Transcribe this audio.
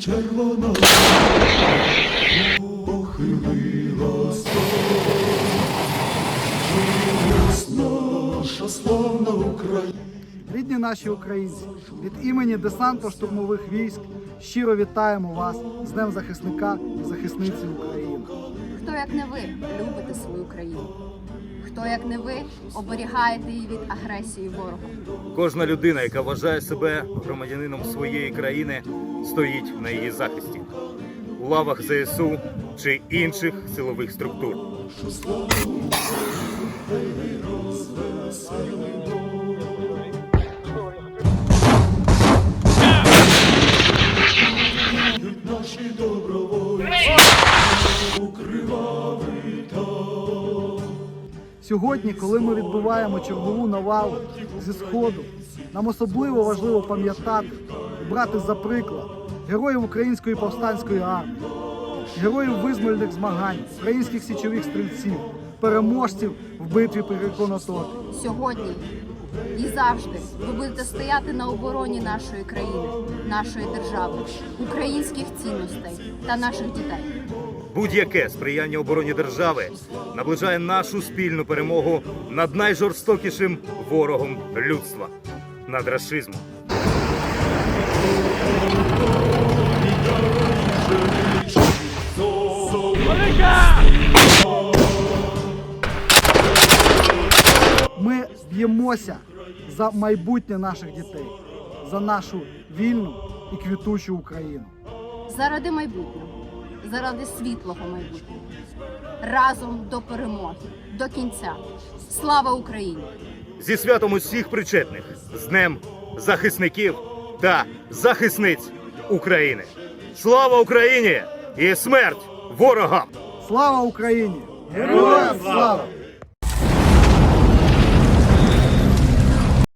червона похилилась, наша славна Україна. Рідні наші українці, від імені десантно-штурмових військ щиро вітаємо вас з Днем захисника і захисниці України. Хто як не ви любите свою країну? Хто як не ви оберігаєте її від агресії ворога? Кожна людина, яка вважає себе громадянином своєї країни, стоїть на її захисті у лавах ЗСУ чи інших силових структур. Наші добровольці Сьогодні, коли ми відбуваємо чергову навалу зі сходу, нам особливо важливо пам'ятати брати за приклад героїв української повстанської армії, героїв визвольних змагань, українських січових стрільців, переможців в битві при Конотопі. Сьогодні і завжди ви будете стояти на обороні нашої країни, нашої держави, українських цінностей та наших дітей. Будь-яке сприяння обороні держави наближає нашу спільну перемогу над найжорстокішим ворогом людства над рашизмом. Ми б'ємося за майбутнє наших дітей, за нашу вільну і квітучу Україну. Заради майбутнього, заради світлого майбутнього. Разом до перемоги, до кінця. Слава Україні! Зі святом усіх причетних з Днем захисників та захисниць України. Слава Україні і смерть ворогам! Слава Україні! Героям слава!